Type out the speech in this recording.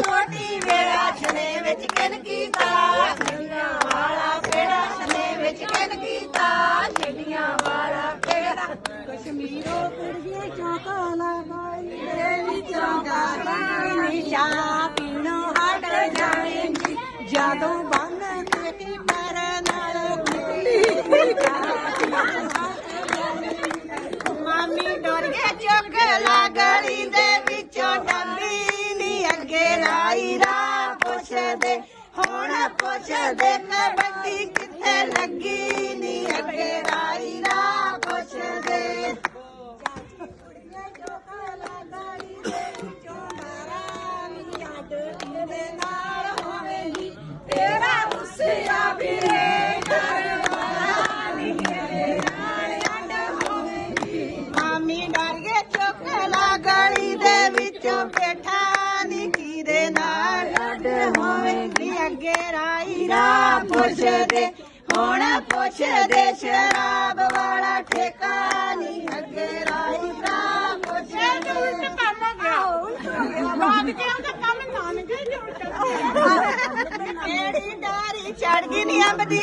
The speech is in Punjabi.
ਰੋਟੀ ਵੇੜਾ ਵਾਲਾ ਵਿੱਚ ਵਾਲਾ ਕਸ਼ਮੀਰੋਂ ਕੁੜੀਏ ਚੌਂਕਾ ਪੀਣੋ ਹਟ ਜਾਣੀ ਜਦੋਂ ਬੰਨ ਤੇ ਪੈਰ ਡਰ ਗਿਆ ਚੁੱਕ ਲਾ ਗਲੀ ਦੇ ਵਿੱਚੋਂ ਡੰਡੀ ਨੀ ਅੱਗੇ ਰਾਈ ਰਾ ਪੁੱਛਦੇ, ਹੁਣ ਪੁੱਛਦੇ ਮੈਂ ਕਿੱਥੇ ਲੱਗੀ? ਮਾਮੀ ਡਰ ਗਏ ਚੁੱਕ ਲਾ ਗਲੀ ਦੇ ਵਿੱਚੋਂ ਬੈਠਾ ਨੀ ਕਿਹਦੇ ਨਾਲ। ਅੱਡ ਹੋਵੇਗੀ ਅੱਗੇ ਰਾਈ ਰਾ ਪੁੱਛਦੇ ਹੁਣ ਪੁੱਛਦੇ ਸ਼ਰਾਬ ਵਾਲਾ ਠੇਕਾ ਨੀ ਅੱਗੇ ਰਾਈ ਰਾ ਪੁੱਛਦੇ। ਉਲਟ ਕੰਮ ਗਿਆ। ਬਾਅਦ ਕੇ ਉਹਦਾ ਕੰਮ ਨਾਨ ਗਏ ਕਿਹੜੀ ਡਾਰੀ ਚੜ ਗਈ ਨੀ ਅੰਬ ਦੀ